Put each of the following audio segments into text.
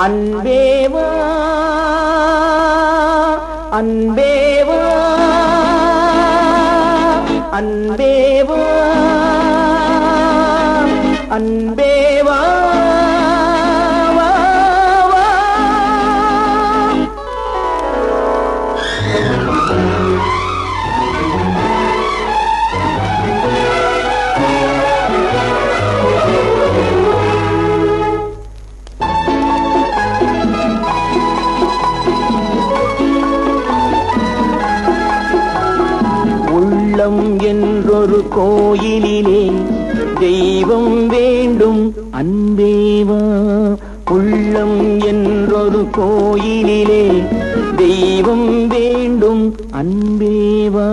அன்பேவா அன்பேவா அன்பேவா அன்பே குளம் என்றொரு கோயிலிலே தெய்வம் வேண்டும். அன்பேவா உள்ளம் என்றொரு கோயிலிலே தெய்வம் வேண்டும். அன்பேவா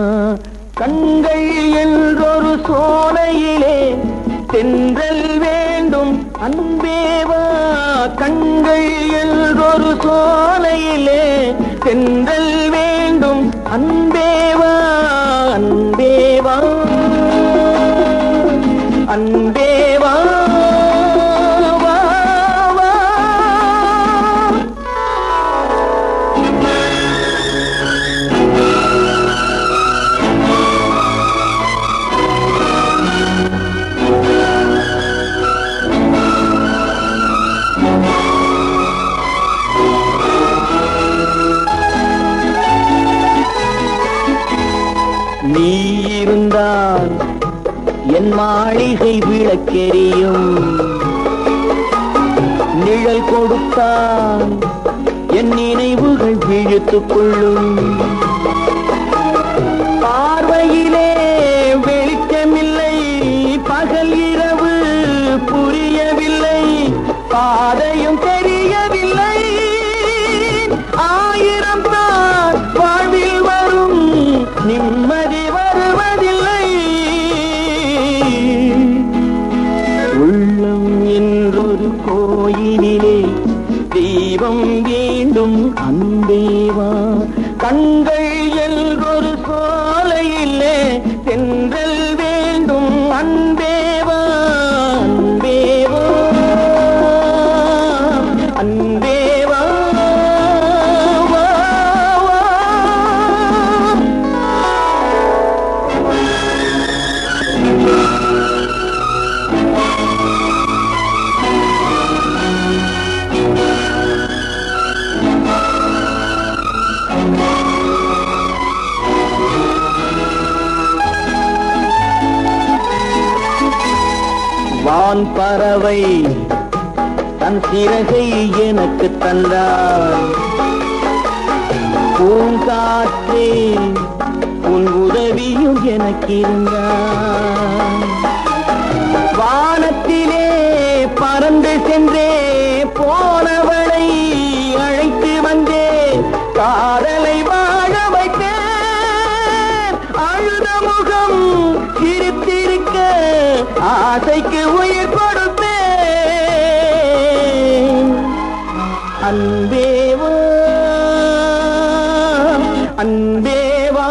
கண்கள் என்றொரு சோலையிலே தென்றல் வேண்டும். அன்பேவா கண்கள் என்றொரு சோலையிலே தென்றல் வேண்டும். அன்பேவா நீ இருந்தால் என் மாளிகை விளக்கெரியும் நிழல் கொடுத்தால் என் நினைவுகள் விழுத்துக் கொள்ளும். பார்வையிலே தெய்வம் வேண்டும் அன்பேவா. கண்கள் என்றொரு சோலையிலே சென்றல் வேண்டும் அன்பே. வான் பறவை தன் சிறகை எனக்கு தந்தார் பூங்காற்றே உன் உதவியும் எனக்கு இருந்தார் வானத்திலே பறந்து சென்றே போனவளை அழைத்து வந்தே காதலை வாழ வைத்தேன். அழுத முகம் திருத்தி ஆசைக்கு உயிர் கொடுத்து அன்பேவா அன்பேவா